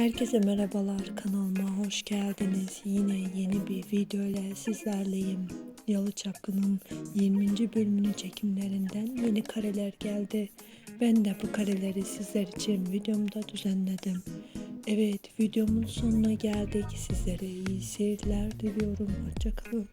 Herkese merhabalar kanalıma hoş geldiniz. Yine yeni bir video ile sizlerleyim. Yalı Çapkın'ın 20. bölümünün çekimlerinden yeni kareler geldi. Ben de bu kareleri sizler için videomda düzenledim. Evet videomun sonuna geldik. Sizlere iyi seyirler diliyorum. Hoşçakalın.